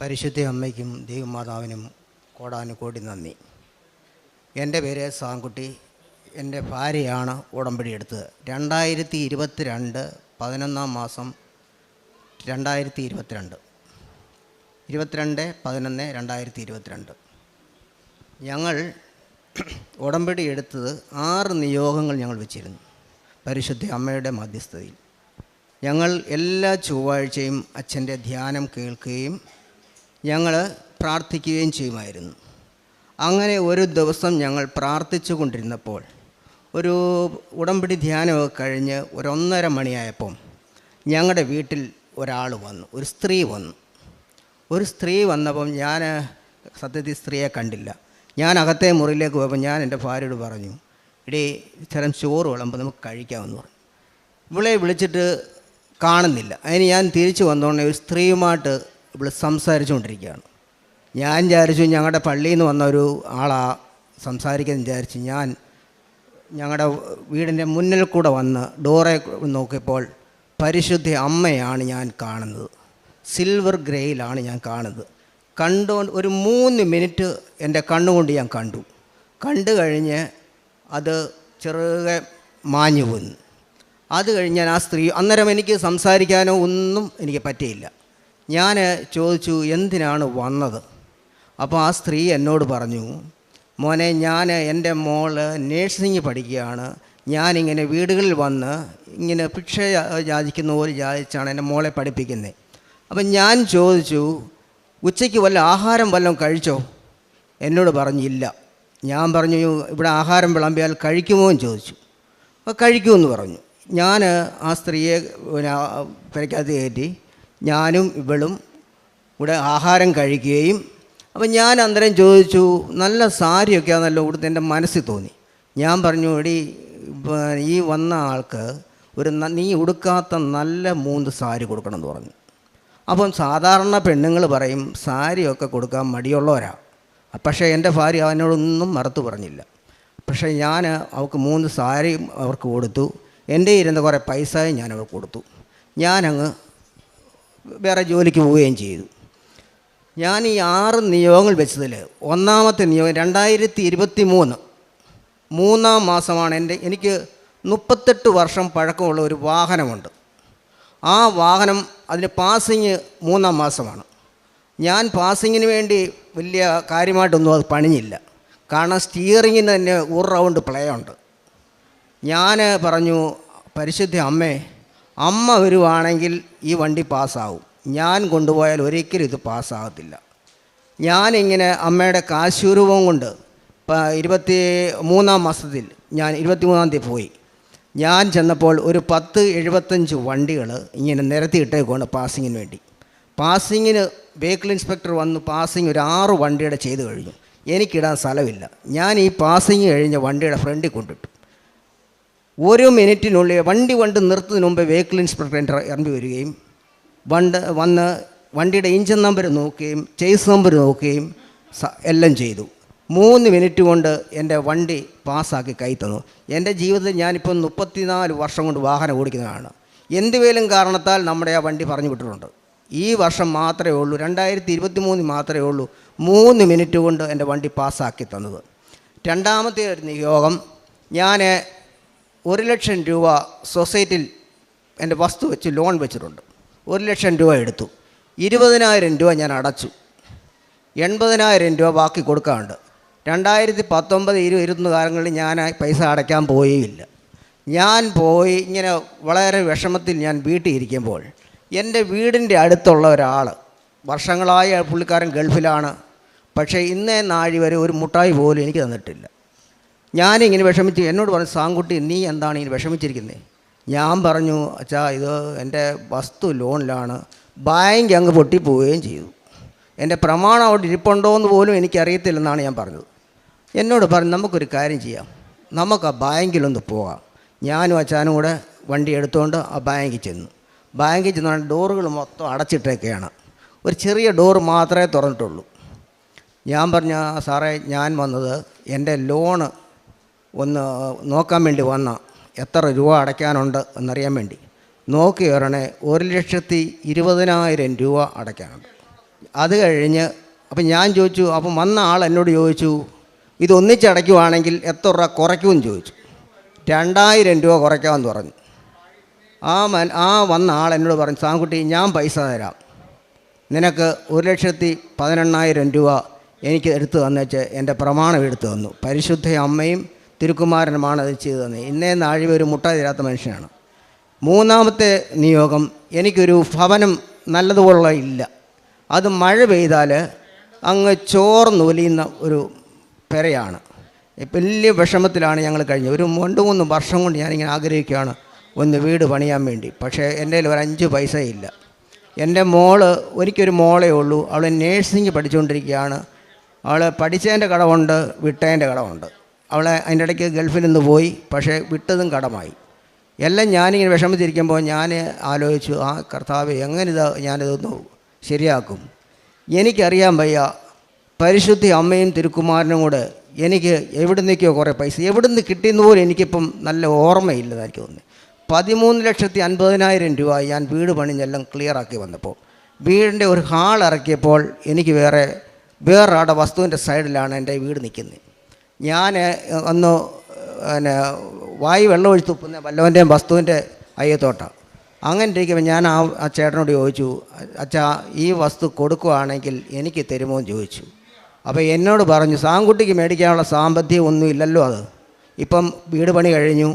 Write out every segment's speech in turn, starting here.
പരിശുദ്ധ അമ്മയ്ക്കും ദൈവമാതാവിനും കോടാനുകോടി നന്ദി. എന്റെ പേര് സാങ്കുട്ടി എന്റെ ഭാര്യയാണ് ഉടമ്പടി എടുത്തത്. രണ്ടായിരത്തി ഇരുപത്തിരണ്ട് പതിനൊന്നാം മാസം രണ്ടായിരത്തി ഇരുപത്തിരണ്ട് ഇരുപത്തിരണ്ട് പതിനൊന്ന് രണ്ടായിരത്തി ഇരുപത്തിരണ്ട് ഞങ്ങൾ ഉടമ്പടി എടുത്തത് ആറ് നിയോഗങ്ങൾ ഞങ്ങൾ വെച്ചിരുന്നു. പരിശുദ്ധ അമ്മയുടെ മധ്യസ്ഥതയിൽ. ഞങ്ങൾ എല്ലാ ചൊവ്വാഴ്ചയും അച്ഛന്റെ ധ്യാനം കേൾക്കുകയും ഞങ്ങൾ പ്രാർത്ഥിക്കുകയും ചെയ്യുമായിരുന്നു. അങ്ങനെ ഒരു ദിവസം ഞങ്ങൾ പ്രാർത്ഥിച്ചു കൊണ്ടിരുന്നപ്പോൾ ഒരു ഉടമ്പടി ധ്യാനമൊക്കെ കഴിഞ്ഞ് ഒരു ഒന്നര മണിയായപ്പം ഞങ്ങളുടെ വീട്ടിൽ ഒരാൾ വന്നു ഒരു സ്ത്രീ വന്നു. ഒരു സ്ത്രീ വന്നപ്പം ഞാൻ സത്യത്തിൽ സ്ത്രീയെ കണ്ടില്ല. ഞാൻ അകത്തെ മുറിയിലേക്ക് പോയപ്പോൾ ഞാൻ എന്റെ ഭാര്യയോട് പറഞ്ഞു ഇടേ ഇത്തരം ചോറ് വിളമ്പ് നമുക്ക് കഴിക്കാമെന്ന് പറഞ്ഞു. ഇവളെ വിളിച്ചിട്ട് കാണുന്നില്ല. അതിന് ഞാൻ തിരിച്ചു വന്നോണ്ടേ ഒരു സ്ത്രീയുമായിട്ട് ഇവിടെ സംസാരിച്ചുകൊണ്ടിരിക്കുകയാണ്. ഞാൻ വിചാരിച്ചു ഞങ്ങളുടെ പള്ളിയിൽ നിന്ന് വന്ന ഒരു ആളാ സംസാരിക്കാൻ വിചാരിച്ചു ഞാൻ ഞങ്ങളുടെ വീടിന്റെ മുന്നിൽ കൂടെ വന്ന് ഡോറെ നോക്കിയപ്പോൾ പരിശുദ്ധ അമ്മയാണ് ഞാൻ കാണുന്നത്. സിൽവർ ഗ്രേയിലാണ് ഞാൻ കാണുന്നത്. കണ്ടുകൊണ്ട് ഒരു മൂന്ന് മിനിറ്റ് എന്റെ കണ്ണുകൊണ്ട് ഞാൻ കണ്ടു. കണ്ടു കഴിഞ്ഞ് അത് ചെറുകെ മാഞ്ഞു പോന്നു അത് കഴിഞ്ഞ് ഞാൻ ആ സ്ത്രീ അന്നേരം എനിക്ക് സംസാരിക്കാനോ ഒന്നും എനിക്ക് പറ്റിയില്ല. ഞാൻ ചോദിച്ചു എന്തിനാണ് വന്നത്? അപ്പോൾ ആ സ്ത്രീ എന്നോട് പറഞ്ഞു മോനെ ഞാൻ എന്റെ മോൾ നേഴ്സിംഗ് പഠിക്കുകയാണ്. ഞാനിങ്ങനെ വീടുകളിൽ വന്ന് ഇങ്ങനെ ഭിക്ഷ യാചിക്കുന്ന പോലെ യാചിച്ചാണ് എന്റെ മോളെ പഠിപ്പിക്കുന്നത് അപ്പം ഞാൻ ചോദിച്ചു ഉച്ചയ്ക്ക് വല്ല ആഹാരം വല്ലതും കഴിച്ചോ? എന്നോട് പറഞ്ഞില്ല ഞാൻ പറഞ്ഞു ഇവിടെ ആഹാരം വിളമ്പിയാൽ കഴിക്കുമോ? എന്ന് ചോദിച്ചു. അപ്പോൾ കഴിക്കുമെന്ന് പറഞ്ഞു. ഞാൻ ആ സ്ത്രീയെ പിന്നെ പരിക്കാത്ത കയറ്റി. ഞാനും ഇവളും ഇവിടെ ആഹാരം കഴിക്കുകയും അപ്പം ഞാൻ അന്നേരം ചോദിച്ചു നല്ല സാരിയൊക്കെ ആണല്ലോ ഇവിടുത്തെ എന്റെ മനസ്സിൽ തോന്നി. ഞാൻ പറഞ്ഞു എടി ഈ വന്ന ആൾക്ക് ഒരു നീ ഉടുക്കാത്ത നല്ല മൂന്ന് സാരി കൊടുക്കണം എന്ന് പറഞ്ഞു. അപ്പം സാധാരണ പെണ്ണുങ്ങൾ പറയും സാരിയൊക്കെ കൊടുക്കാൻ മടിയുള്ളവരാ. പക്ഷേ എന്റെ ഭാര്യ അവനോടൊന്നും മറുത്തു പറഞ്ഞില്ല. പക്ഷേ ഞാൻ അവൾക്ക് മൂന്ന് സാരിയും അവർക്ക് കൊടുത്തു. എന്റെ ഇരുന്ന കുറേ പൈസയും ഞാൻ അവർക്ക് കൊടുത്തു. ഞാനങ്ങ് വേറെ ജോലിക്ക് പോവുകയും ചെയ്തു. ഞാൻ ഈ ആറ് നിയോഗങ്ങൾ വെച്ചതിൽ ഒന്നാമത്തെ നിയോഗം രണ്ടായിരത്തി ഇരുപത്തി മൂന്ന് മൂന്നാം മാസമാണ് എന്റെ എനിക്ക് മുപ്പത്തെട്ട് വർഷം പഴക്കമുള്ള ഒരു വാഹനമുണ്ട്. ആ വാഹനം അതിന് പാസിങ് മൂന്നാം മാസമാണ്. ഞാൻ പാസിങ്ങിന് വേണ്ടി വലിയ കാര്യമായിട്ടൊന്നും അത് പണിഞ്ഞില്ല. കാരണം സ്റ്റിയറിങ്ങിന് തന്നെ ഒരു റൗണ്ട് പ്ലേ ഉണ്ട്. ഞാൻ പറഞ്ഞു പരിശുദ്ധ അമ്മേ അമ്മ വരുവാണെങ്കിൽ ഈ വണ്ടി പാസ്സാവും. ഞാൻ കൊണ്ടുപോയാൽ ഒരിക്കലും ഇത് പാസ്സാകത്തില്ല. ഞാനിങ്ങനെ അമ്മയുടെ കാശുരൂപം കൊണ്ട് ഇരുപത്തി മൂന്നാം മാസത്തിൽ ഞാൻ ഇരുപത്തി മൂന്നാം തീയതി പോയി. ഞാൻ ചെന്നപ്പോൾ ഒരു പത്ത് എഴുപത്തഞ്ച് വണ്ടികൾ ഇങ്ങനെ നിരത്തിയിട്ടേക്കുവാണ് പാസിങ്ങിന് വേണ്ടി. പാസിങ്ങിന് വെഹിക്കിൾ ഇൻസ്പെക്ടർ വന്ന് പാസിങ് ഒരു ആറ് വണ്ടിയുടെ ചെയ്ത് കഴിഞ്ഞു. എനിക്കിടാൻ സ്ഥലമില്ല. ഞാൻ ഈ പാസിങ് കഴിഞ്ഞ വണ്ടിയുടെ ഫ്രണ്ടിൽ കൊണ്ടിട്ടു. ഒരു മിനിറ്റിനുള്ളിൽ വണ്ടി വണ്ട് നിർത്തുന്നതിന് മുമ്പ് വെഹിക്കിൾ ഇൻസ്പെക്ടർ ഇറങ്ങി വരികയും വണ്ട് വന്ന് വണ്ടിയുടെ ഇഞ്ചൻ നമ്പർ നോക്കുകയും ചേസ് നമ്പർ നോക്കുകയും എല്ലാം ചെയ്തു. മൂന്ന് മിനിറ്റ് കൊണ്ട് എന്റെ വണ്ടി പാസ്സാക്കി കൈ തന്നു. എന്റെ ജീവിതത്തിൽ ഞാനിപ്പോൾ മുപ്പത്തിനാല് വർഷം കൊണ്ട് വാഹനം ഓടിക്കുന്നതാണ്. എന്തുവേലും കാരണത്താൽ നമ്മുടെ ആ വണ്ടി പറഞ്ഞു വിട്ടിട്ടുണ്ട്. ഈ വർഷം മാത്രമേ ഉള്ളൂ രണ്ടായിരത്തി ഇരുപത്തി മൂന്നിൽ മാത്രമേ ഉള്ളൂ മൂന്ന് മിനിറ്റ് കൊണ്ട് എന്റെ വണ്ടി പാസ്സാക്കി തന്നത്. രണ്ടാമത്തെ ഒരു നിയോഗം ഞാൻ ഒരു ലക്ഷം രൂപ സൊസൈറ്റിയിൽ എന്റെ വസ്തു വെച്ച് ലോൺ വെച്ചിട്ടുണ്ട്. ഒരു ലക്ഷം രൂപ എടുത്തു. ഇരുപതിനായിരം രൂപ ഞാൻ അടച്ചു. എൺപതിനായിരം രൂപ ബാക്കി കൊടുക്കാറുണ്ട് രണ്ടായിരത്തി പത്തൊമ്പത് ഇരുപത് ഇരുപത്തൊന്ന് കാലങ്ങളിൽ ഞാൻ പൈസ അടയ്ക്കാൻ പോയില്ല ഞാൻ പോയി ഇങ്ങനെ വളരെ വിഷമത്തിൽ ഞാൻ വീട്ടിൽ ഇരിക്കുമ്പോൾ എന്റെ വീടിന്റെ അടുത്തുള്ള ഒരാൾ വർഷങ്ങളായി പുള്ളിക്കാരൻ ഗൾഫിലാണ്. പക്ഷേ ഇന്നേ നാഴി വരെ ഒരു മുട്ടായി പോലും എനിക്ക് തന്നിട്ടില്ല. ഞാനിങ്ങനെ വിഷമിച്ച് എന്നോട് പറഞ്ഞു സാങ്കുട്ടി നീ എന്താണ് ഇങ്ങനെ വിഷമിച്ചിരിക്കുന്നത് ഞാൻ പറഞ്ഞു അച്ഛാ ഇത് എന്റെ വസ്തു ലോണിലാണ്. ബാങ്ക് അങ്ങ് പൊട്ടിപ്പോവുകയും ചെയ്തു. എന്റെ പ്രമാണം അവിടെ ഇരിപ്പുണ്ടോ എന്ന് പോലും എനിക്കറിയത്തില്ലെന്നാണ് ഞാൻ പറഞ്ഞത്. എന്നോട് പറഞ്ഞു നമുക്കൊരു കാര്യം ചെയ്യാം. നമുക്ക് ആ ബാങ്കിലൊന്ന് പോകാം. ഞാനും അച്ഛാനും കൂടെ വണ്ടി എടുത്തുകൊണ്ട് ആ ബാങ്കിൽ ചെന്നു. ബാങ്കിൽ ചെന്നാൽ ഡോറുകൾ മൊത്തം അടച്ചിട്ടൊക്കെയാണ് ഒരു ചെറിയ ഡോർ മാത്രമേ തുറന്നിട്ടുള്ളൂ. ഞാൻ പറഞ്ഞ സാറേ ഞാൻ വന്നത് എന്റെ ലോണ് ഒന്ന് നോക്കാൻ വേണ്ടി വന്ന എത്ര രൂപ അടയ്ക്കാനുണ്ട് എന്നറിയാൻ വേണ്ടി. നോക്കി വരണേ ഒരു ലക്ഷത്തി ഇരുപതിനായിരം രൂപ അടയ്ക്കാനുണ്ട്. അത് കഴിഞ്ഞ് അപ്പം ഞാൻ ചോദിച്ചു അപ്പം വന്ന ആൾ എന്നോട് ചോദിച്ചു ഇത് ഒന്നിച്ചടയ്ക്കുവാണെങ്കിൽ എത്ര രൂപ കുറയ്ക്കുമെന്ന് ചോദിച്ചു. രണ്ടായിരം രൂപ കുറയ്ക്കാമെന്ന് പറഞ്ഞു. ആ മൻ ആ വന്ന ആൾ എന്നോട് പറഞ്ഞു സാങ്കുട്ടി ഞാൻ പൈസ തരാം. നിനക്ക് ഒരു ലക്ഷത്തി പതിനെണ്ണായിരം രൂപ എനിക്ക് എടുത്തു തന്നേച്ച് എന്റെ പ്രമാണം എടുത്തു തന്നു. പരിശുദ്ധ അമ്മയും തിരുക്കുമാരനുമാണ് അത് ചെയ്തു തന്നെ ഇന്നേ നാഴി ഒരു മുട്ട തീരാത്ത മനുഷ്യനാണ്. മൂന്നാമത്തെ നിയോഗം എനിക്കൊരു ഭവനം നല്ലതുപോലെ ഇല്ല. അത് മഴ പെയ്താൽ അങ്ങ് ചോർന്നൊലിയുന്ന ഒരു പെരയാണ്. വലിയ വിഷമത്തിലാണ് ഞങ്ങൾ കഴിഞ്ഞത്. ഒരു രണ്ട് മൂന്ന് വർഷം കൊണ്ട് ഞാനിങ്ങനെ ആഗ്രഹിക്കുകയാണ് ഒന്ന് വീട് പണിയാൻ വേണ്ടി. പക്ഷേ എന്റെ ഒരു അഞ്ച് പൈസ ഇല്ല. എന്റെ മോൾ ഒരിക്കലൊരു മോളേ ഉള്ളൂ. അവൾ നേഴ്സിംഗ് പഠിച്ചുകൊണ്ടിരിക്കുകയാണ്. അവൾ പഠിച്ചതിന്റെ കടമുണ്ട് വിട്ടതിന്റെ കടമുണ്ട്. അവളെ അതിന്റെ ഇടയ്ക്ക് ഗൾഫിൽ നിന്ന് പോയി പക്ഷേ വിട്ടതും കടമായി. എല്ലാം ഞാനിങ്ങനെ വിഷമിച്ചിരിക്കുമ്പോൾ ഞാൻ ആലോചിച്ചു ആ കർത്താവ് എങ്ങനെ ഇത് ഞാനിതൊന്ന് ശരിയാക്കും? എനിക്കറിയാൻ വയ്യ പരിശുദ്ധി അമ്മയും തിരുക്കുമാരനും കൂടെ എനിക്ക് എവിടെ നിന്നൊക്കെയോ കുറേ പൈസ എവിടെ നിന്ന് കിട്ടിയെന്ന് പോലും എനിക്കിപ്പം നല്ല ഓർമ്മയില്ലെന്ന് എനിക്ക് തോന്നുന്നു പതിമൂന്ന് ലക്ഷത്തി അൻപതിനായിരം രൂപ ഞാൻ വീട് പണിഞ്ഞെല്ലാം ക്ലിയറാക്കി വന്നപ്പോൾ വീടിന്റെ ഒരു ഹാൾ ഇറക്കിയപ്പോൾ എനിക്ക് വേറെ വേറൊരാടെ വസ്തുവിന്റെ സൈഡിലാണ് എന്റെ വീട് നിൽക്കുന്നത്. ഞാൻ ഒന്ന് പിന്നെ വായി വെള്ളമൊഴിച്ച് തുപ്പുന്ന വല്ലവന്റെയും വസ്തുവിന്റെ അയ്യത്തോട്ടാണ് അങ്ങനെ ഇരിക്കുമ്പോൾ ഞാൻ ആ ആ ചേട്ടനോട് ചോദിച്ചു അച്ഛാ ഈ വസ്തു കൊടുക്കുവാണെങ്കിൽ എനിക്ക് തരുമോ എന്ന് ചോദിച്ചു. അപ്പോൾ എന്നോട് പറഞ്ഞു സാങ്കുട്ടിക്ക് മേടിക്കാനുള്ള സാമ്പത്തികം ഒന്നും ഇല്ലല്ലോ അത്. ഇപ്പം വീട് പണി കഴിഞ്ഞു.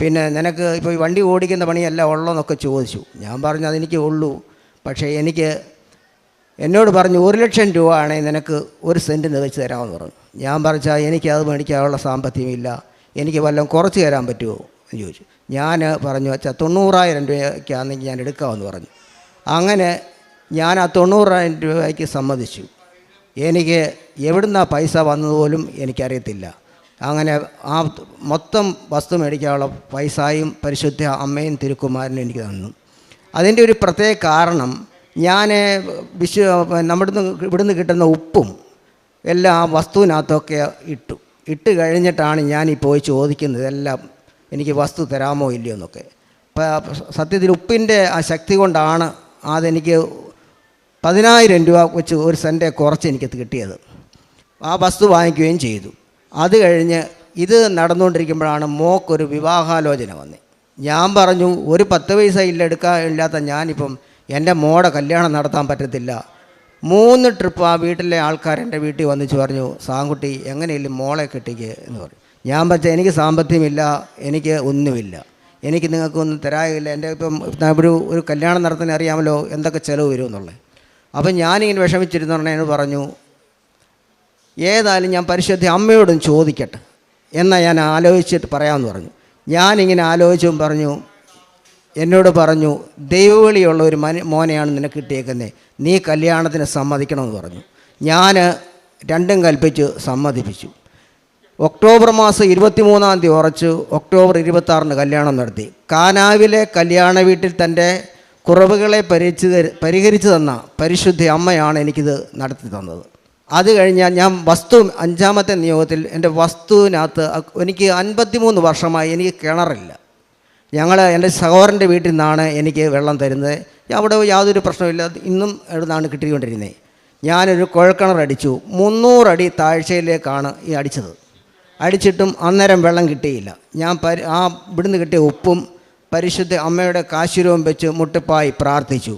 പിന്നെ നിനക്ക് ഇപ്പോൾ ഈ വണ്ടി ഓടിക്കുന്ന പണിയല്ല ഉള്ളതെന്നൊക്കെ ചോദിച്ചു. ഞാൻ പറഞ്ഞു അതെനിക്ക് ഉള്ളൂ. പക്ഷേ എനിക്ക് എന്നോട് പറഞ്ഞു ഒരു ലക്ഷം രൂപ ആണെങ്കിൽ നിനക്ക് ഒരു സെന്റ് നിവച്ച് തരാമെന്ന് പറഞ്ഞു. ഞാൻ പറഞ്ഞാൽ എനിക്കത് മേടിക്കാനുള്ള സാമ്പത്തികമില്ല. എനിക്ക് വല്ലതും കുറച്ച് തരാൻ പറ്റുമോ എന്ന് ചോദിച്ചു. ഞാൻ പറഞ്ഞു വെച്ചാൽ തൊണ്ണൂറായിരം രൂപയ്ക്കാണെങ്കിൽ ഞാൻ എടുക്കാമെന്ന് പറഞ്ഞു. അങ്ങനെ ഞാൻ ആ തൊണ്ണൂറായിരം രൂപയ്ക്ക് സമ്മതിച്ചു. എനിക്ക് എവിടുന്ന പൈസ വന്നതുപോലും എനിക്കറിയത്തില്ല. അങ്ങനെ ആ മൊത്തം വസ്തു മേടിക്കാനുള്ള പൈസയും പരിശുദ്ധ അമ്മയും തിരുക്കുമാരനും എനിക്ക് തന്നു. അതിന്റെ ഒരു പ്രത്യേക കാരണം ഞാൻ വിശ്വ നമ്മുടെ ഇവിടുന്ന് കിട്ടുന്ന ഉപ്പും എല്ലാം വസ്തുവിനകത്തൊക്കെ ഇട്ടു. ഇട്ട് കഴിഞ്ഞിട്ടാണ് ഞാൻ പോയി ചോദിക്കുന്നത് എല്ലാം എനിക്ക് വസ്തു തരാമോ ഇല്ലയോ എന്നൊക്കെ. സത്യത്തിൽ ഉപ്പിന്റെ ആ ശക്തി കൊണ്ടാണ് അതെനിക്ക് പതിനായിരം രൂപ വെച്ച് ഒരു സെന്റ് കുറച്ച് എനിക്ക് കിട്ടിയത്. ആ വസ്തു വാങ്ങിക്കുകയും ചെയ്തു. അത് കഴിഞ്ഞ് ഇത് നടന്നുകൊണ്ടിരിക്കുമ്പോഴാണ് മോക്കൊരു വിവാഹാലോചന വന്നത് ഞാൻ പറഞ്ഞു ഒരു പത്ത് പൈസ ഇല്ല എടുക്കാൻ ഇല്ലാത്ത ഞാനിപ്പം എന്റെ മോടെ കല്യാണം നടത്താൻ പറ്റത്തില്ല. മൂന്ന് ട്രിപ്പ് ആ വീട്ടിലെ ആൾക്കാർ എന്റെ വീട്ടിൽ വന്നിച്ച് പറഞ്ഞു സാങ്കുട്ടി എങ്ങനെയെങ്കിലും മോളെ കെട്ടിക്ക്? എന്ന് പറഞ്ഞു. ഞാൻ പറ്റ എനിക്ക് സാമ്പത്തികമില്ല എനിക്ക് ഒന്നുമില്ല. എനിക്ക് നിങ്ങൾക്കൊന്നും തരായില്ല എന്റെ ഇപ്പം ഒരു ഒരു കല്യാണം നടത്താൻ അറിയാമല്ലോ എന്തൊക്കെ ചിലവ് വരും എന്നുള്ളത്. അപ്പം ഞാനിങ്ങനെ വിഷമിച്ചിരുന്നു പറഞ്ഞു ഏതായാലും ഞാൻ പരിശുദ്ധ അമ്മയോടും ചോദിക്കട്ടെ. എന്നാൽ ഞാൻ ആലോചിച്ചിട്ട് പറയാമെന്ന് പറഞ്ഞു. ഞാനിങ്ങനെ ആലോചിച്ചും പറഞ്ഞു എന്നോട് പറഞ്ഞു ദൈവവിളിയുള്ള ഒരു മന മോനെയാണ് നിനക്ക് കിട്ടിയേക്കുന്നത് നീ കല്യാണത്തിന് സമ്മതിക്കണമെന്ന് പറഞ്ഞു. ഞാൻ രണ്ടും കൽപ്പിച്ച് സമ്മതിപ്പിച്ചു. ഒക്ടോബർ മാസം ഇരുപത്തിമൂന്നാം തീയതി ഉറച്ച് ഒക്ടോബർ ഇരുപത്താറിന് കല്യാണം നടത്തി. കാനാവിലെ കല്യാണ വീട്ടിൽ തന്റെ കുറവുകളെ പരിഹരിച്ച് പരിഹരിച്ചു തന്ന പരിശുദ്ധ അമ്മയാണ് എനിക്കിത് നടത്തി തന്നത്. അത് കഴിഞ്ഞാൽ ഞാൻ വസ്തു അഞ്ചാമത്തെ നിയോഗത്തിൽ എന്റെ വസ്തുവിനകത്ത് എനിക്ക് അൻപത്തിമൂന്ന് വർഷമായി എനിക്ക് കിണറില്ല. ഞങ്ങൾ എന്റെ സഹോദരന്റെ വീട്ടിൽ നിന്നാണ് എനിക്ക് വെള്ളം തരുന്നത്. അവിടെ യാതൊരു പ്രശ്നമില്ല ഇന്നും എവിടുന്നാണ് കിട്ടിക്കൊണ്ടിരുന്നത് ഞാനൊരു കുഴൽക്കിണറടിച്ചു മുന്നൂറടി താഴ്ചയിലേക്കാണ് ഈ അടിച്ചത്. അടിച്ചിട്ടും അന്നേരം വെള്ളം കിട്ടിയില്ല. ഞാൻ പരി ആ ഇവിടുന്ന് കിട്ടിയ ഉപ്പും പരിശുദ്ധ അമ്മയുടെ കാശുരവും വെച്ച് മുട്ടിപ്പായി പ്രാർത്ഥിച്ചു.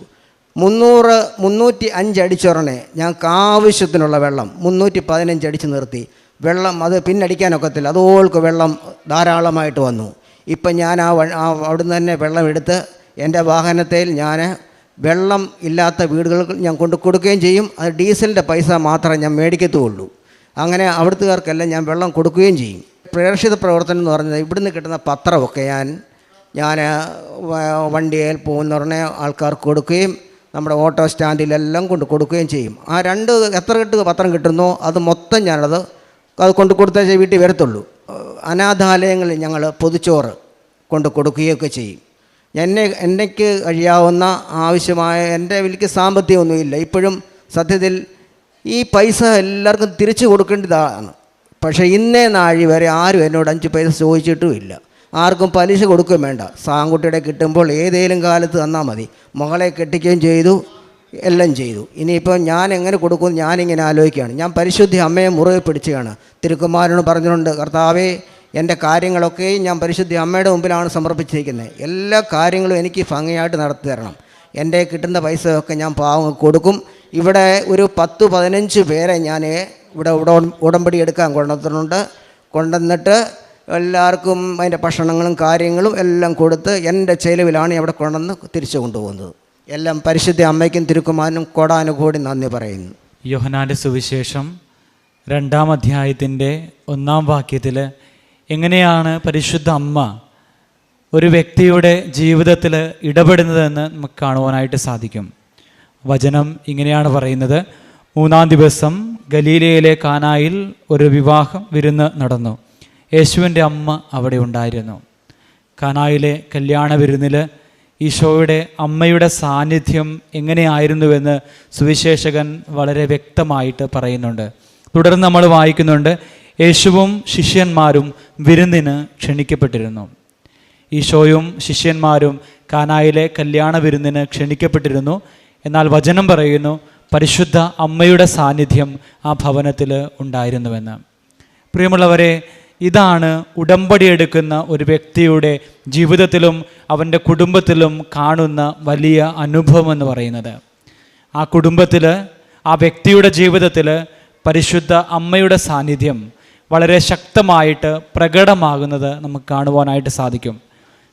മുന്നൂറ് മുന്നൂറ്റി അഞ്ച് അടിച്ചുറനെ ഞങ്ങൾക്ക് ആവശ്യത്തിനുള്ള വെള്ളം മുന്നൂറ്റി പതിനഞ്ച് അടിച്ച് നിർത്തി. വെള്ളം അത് പിന്നടിക്കാനൊക്കത്തില്ല അതോൾക്ക് വെള്ളം ധാരാളമായിട്ട് വന്നു. ഇപ്പം ഞാൻ ആ അവിടുന്ന് തന്നെ വെള്ളം എടുത്ത് എന്റെ വാഹനത്തിൽ ഞാൻ വെള്ളം ഇല്ലാത്ത വീടുകൾക്ക് ഞാൻ കൊണ്ട് കൊടുക്കുകയും ചെയ്യും. അത് ഡീസലിന്റെ പൈസ മാത്രമേ ഞാൻ മേടിക്കത്തുള്ളൂ. അങ്ങനെ അവിടുത്തുകാർക്കെല്ലാം ഞാൻ വെള്ളം കൊടുക്കുകയും ചെയ്യും. പ്രേക്ഷിത പ്രവർത്തനം എന്ന് പറഞ്ഞാൽ ഇവിടുന്ന് കിട്ടുന്ന പത്രമൊക്കെ ഞാൻ ഞാൻ വണ്ടിയിൽ പോകുന്ന ഉടനെ ആൾക്കാർക്ക് കൊടുക്കുകയും നമ്മുടെ ഓട്ടോ സ്റ്റാൻഡിലെല്ലാം കൊണ്ട് കൊടുക്കുകയും ചെയ്യും. ആ രണ്ട് എത്ര കിട്ടുക പത്രം കിട്ടുന്നോ അത് മൊത്തം ഞാനത് അത് കൊണ്ട് കൊടുത്തേ വീട്ടിൽ വരത്തുള്ളൂ. അനാഥാലയങ്ങളിൽ ഞങ്ങൾ പൊതിച്ചോറ് കൊണ്ട് കൊടുക്കുകയൊക്കെ ചെയ്യും. എന്നെ എനിക്ക് കഴിയാവുന്ന ആവശ്യമായ എന്റെ വലിയ സാമ്പത്തികമൊന്നുമില്ല. ഇപ്പോഴും സത്യത്തിൽ ഈ പൈസ എല്ലാവർക്കും തിരിച്ചു കൊടുക്കേണ്ടതാണ്. പക്ഷേ ഇന്നേ നാഴി വരെ ആരും എന്നോട് അഞ്ച് പൈസ ചോദിച്ചിട്ടുമില്ല. ആർക്കും പലിശ കൊടുക്കുകയും വേണ്ട. സാങ്കുട്ടിയുടെ കിട്ടുമ്പോൾ ഏതെങ്കിലും കാലത്ത് തന്നാൽ മതി. മകളെ കെട്ടിക്കുകയും ചെയ്തു. എല്ലാം ചെയ്തു. ഇനിയിപ്പോൾ ഞാൻ എങ്ങനെ കൊടുക്കും ഞാനിങ്ങനെ ആലോചിക്കുകയാണ്. ഞാൻ പരിശുദ്ധി അമ്മയെ മുറുകെ പിടിച്ചുകയാണ്. തിരുക്കുമാരനോട് പറഞ്ഞിട്ടുണ്ട് കർത്താവേ എന്റെ കാര്യങ്ങളൊക്കെയും ഞാൻ പരിശുദ്ധി അമ്മയുടെ മുമ്പിലാണ് സമർപ്പിച്ചിരിക്കുന്നത്. എല്ലാ കാര്യങ്ങളും എനിക്ക് ഭംഗിയായിട്ട് നടത്തി തരണം. എന്റെ കിട്ടുന്ന പൈസയൊക്കെ ഞാൻ പാവങ്ങൾക്ക് കൊടുക്കും. ഇവിടെ ഒരു പത്ത് പതിനഞ്ച് പേരെ ഞാൻ ഇവിടെ ഉട- ഉടമ്പടി എടുക്കാൻ കൊണ്ടുവന്നിട്ടുണ്ട്. കൊണ്ടുവന്നിട്ട് എല്ലാവർക്കും അതിന്റെ ഭക്ഷണങ്ങളും കാര്യങ്ങളും എല്ലാം കൊടുത്ത് എന്റെ ചെലവിലാണ് അവിടെ കൊണ്ടുവന്ന് തിരിച്ചു കൊണ്ടുപോകുന്നത്. എല്ലാം പരിശുദ്ധ അമ്മയ്ക്കും തിരുക്കുമാരനും കോടാനുകൂടി നന്ദി പറയുന്നു. യോഹനാന്റെ സുവിശേഷം രണ്ടാം അധ്യായത്തിന്റെ ഒന്നാം വാക്യത്തിൽ എങ്ങനെയാണ് പരിശുദ്ധ അമ്മ ഒരു വ്യക്തിയുടെ ജീവിതത്തിൽ ഇടപെടുന്നതെന്ന് നമുക്ക് കാണുവാനായിട്ട് സാധിക്കും. വചനം ഇങ്ങനെയാണ് പറയുന്നത്. മൂന്നാം ദിവസം ഗലീലയിലെ കാനായിൽ ഒരു വിവാഹം വിരുന്ന് നടന്നു. യേശുവിന്റെ അമ്മ അവിടെ ഉണ്ടായിരുന്നു. കാനായിലെ കല്യാണ വിരുന്നിൽ ഈശോയുടെ അമ്മയുടെ സാന്നിധ്യം എങ്ങനെയായിരുന്നുവെന്ന് സുവിശേഷകൻ വളരെ വ്യക്തമായിട്ട് പറയുന്നുണ്ട്. തുടർന്ന് നമ്മൾ വായിക്കുന്നുണ്ട് യേശുവും ശിഷ്യന്മാരും വിരുന്നിന് ക്ഷണിക്കപ്പെട്ടിരുന്നു. ഈശോയും ശിഷ്യന്മാരും കാനായിലെ കല്യാണ വിരുന്നിന് ക്ഷണിക്കപ്പെട്ടിരുന്നു. എന്നാൽ വചനം പറയുന്നു പരിശുദ്ധ അമ്മയുടെ സാന്നിധ്യം ആ ഭവനത്തിൽ ഉണ്ടായിരുന്നുവെന്ന്. പ്രിയമുള്ളവരെ ഇതാണ് ഉടമ്പടി എടുക്കുന്ന ഒരു വ്യക്തിയുടെ ജീവിതത്തിലും അവന്റെ കുടുംബത്തിലും കാണുന്ന വലിയ അനുഭവം എന്ന് പറയുന്നത്. ആ കുടുംബത്തിൽ ആ വ്യക്തിയുടെ ജീവിതത്തിൽ പരിശുദ്ധ അമ്മയുടെ സാന്നിധ്യം വളരെ ശക്തമായിട്ട് പ്രകടമാകുന്നത് നമുക്ക് കാണുവാനായിട്ട് സാധിക്കും.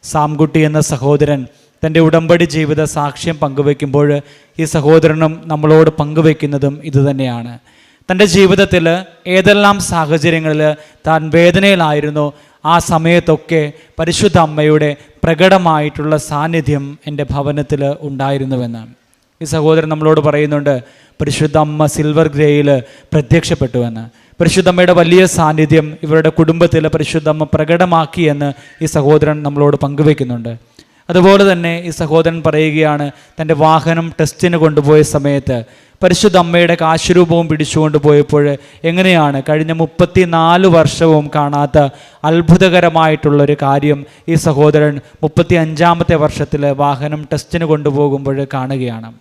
സാംകുട്ടി എന്ന സഹോദരൻ തന്റെ ഉടമ്പടി ജീവിത സാക്ഷ്യം പങ്കുവെക്കുമ്പോൾ ഈ സഹോദരനും നമ്മളോട് പങ്കുവെക്കുന്നതും ഇതുതന്നെയാണ് തന്റെ ജീവിതത്തിൽ ഏതെല്ലാം സാഹചര്യങ്ങളിൽ താൻ വേദനയിലായിരുന്നോ ആ സമയത്തൊക്കെ പരിശുദ്ധ അമ്മയുടെ പ്രകടമായിട്ടുള്ള സാന്നിധ്യം എന്റെ ഭവനത്തിൽ ഉണ്ടായിരുന്നുവെന്ന് ഈ സഹോദരൻ നമ്മളോട് പറയുന്നുണ്ട് പരിശുദ്ധ അമ്മ സിൽവർ ഗ്രേയിൽ പ്രത്യക്ഷപ്പെട്ടുവെന്ന്. പരിശുദ്ധമ്മയുടെ വലിയ സാന്നിധ്യം ഇവരുടെ കുടുംബത്തിൽ പരിശുദ്ധമ്മ പ്രകടമാക്കിയെന്ന് ഈ സഹോദരൻ നമ്മളോട് പങ്കുവെക്കുന്നുണ്ട്. അതുപോലെ തന്നെ ഈ സഹോദരൻ പറയുകയാണ് തന്റെ വാഹനം ടെസ്റ്റിന് കൊണ്ടുപോയ സമയത്ത് പരിശുദ്ധ അമ്മയുടെ കാശുരൂപവും പിടിച്ചുകൊണ്ട് പോയപ്പോൾ എങ്ങനെയാണ് കഴിഞ്ഞ മുപ്പത്തി നാല് വർഷവും കാണാത്ത അത്ഭുതകരമായിട്ടുള്ളൊരു കാര്യം ഈ സഹോദരൻ മുപ്പത്തി അഞ്ചാമത്തെ വർഷത്തിൽ വാഹനം ടെസ്റ്റിന് കൊണ്ടുപോകുമ്പോൾ കാണുകയാണ്.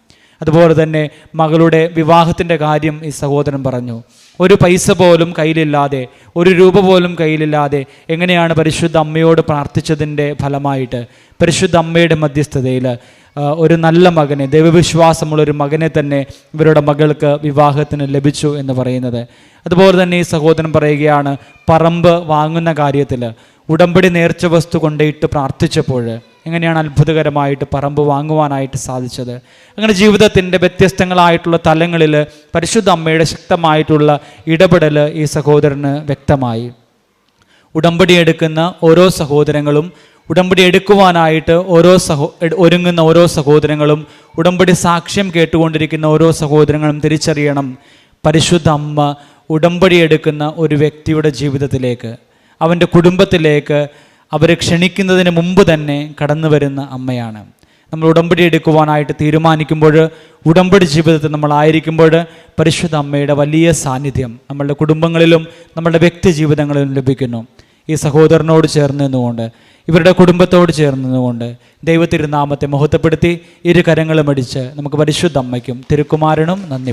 അതുപോലെ തന്നെ മകളുടെ വിവാഹത്തിന്റെ കാര്യം ഈ സഹോദരൻ പറഞ്ഞു. ഒരു പൈസ പോലും കയ്യിലില്ലാതെ ഒരു രൂപ പോലും കയ്യിലില്ലാതെ എങ്ങനെയാണ് പരിശുദ്ധ അമ്മയോട് പ്രാർത്ഥിച്ചതിന്റെ ഫലമായിട്ട് പരിശുദ്ധ അമ്മയുടെ മധ്യസ്ഥതയിൽ ഒരു നല്ല മകനെ ദൈവവിശ്വാസമുള്ള ഒരു മകനെ തന്നെ ഇവരുടെ മകൾക്ക് വിവാഹത്തിന് ലഭിച്ചു എന്ന് പറയുന്നത്. അതുപോലെ തന്നെ ഈ സഹോദരൻ പറയുകയാണ് പറമ്പ് വാങ്ങുന്ന കാര്യത്തിൽ ഉടമ്പടി നേർച്ച വസ്തു കൊണ്ടിട്ട് പ്രാർത്ഥിച്ചപ്പോൾ എങ്ങനെയാണ് അത്ഭുതകരമായിട്ട് പറമ്പ് വാങ്ങുവാനായിട്ട് സാധിച്ചത്? അങ്ങനെ ജീവിതത്തിന്റെ വ്യത്യസ്തങ്ങളായിട്ടുള്ള തലങ്ങളിൽ പരിശുദ്ധ അമ്മയുടെ ശക്തമായിട്ടുള്ള ഇടപെടൽ ഈ സഹോദരന് വ്യക്തമായി. ഉടമ്പടി എടുക്കുന്ന ഓരോ സഹോദരങ്ങളും ഉടമ്പടി എടുക്കുവാനായിട്ട് ഓരോ സഹോ ഒരുങ്ങുന്ന ഓരോ സഹോദരങ്ങളും ഉടമ്പടി സാക്ഷ്യം കേട്ടുകൊണ്ടിരിക്കുന്ന ഓരോ സഹോദരങ്ങളും തിരിച്ചറിയണം. പരിശുദ്ധ അമ്മ ഉടമ്പടി എടുക്കുന്ന ഒരു വ്യക്തിയുടെ ജീവിതത്തിലേക്ക്. അവന്റെ കുടുംബത്തിലേക്ക് അവരെ ക്ഷണിക്കുന്നതിന് മുമ്പ് തന്നെ കടന്നു വരുന്ന അമ്മയാണ്. നമ്മൾ ഉടമ്പടി എടുക്കുവാനായിട്ട് തീരുമാനിക്കുമ്പോൾ ഉടമ്പടി ജീവിതത്തിൽ നമ്മളായിരിക്കുമ്പോൾ പരിശുദ്ധ അമ്മയുടെ വലിയ സാന്നിധ്യം നമ്മളുടെ കുടുംബങ്ങളിലും നമ്മളുടെ വ്യക്തി ജീവിതങ്ങളിലും ലഭിക്കുന്നു. ഈ സഹോദരനോട് ചേർന്ന് നിന്നുകൊണ്ട് ഇവരുടെ കുടുംബത്തോട് ചേർന്ന് നിന്നുകൊണ്ട് ദൈവത്തിരുനാമത്തെ മഹത്വപ്പെടുത്തി ഇരു കരങ്ങളും അടിച്ച് നമുക്ക് പരിശുദ്ധ അമ്മയ്ക്കും തിരുക്കുമാരനും നന്ദി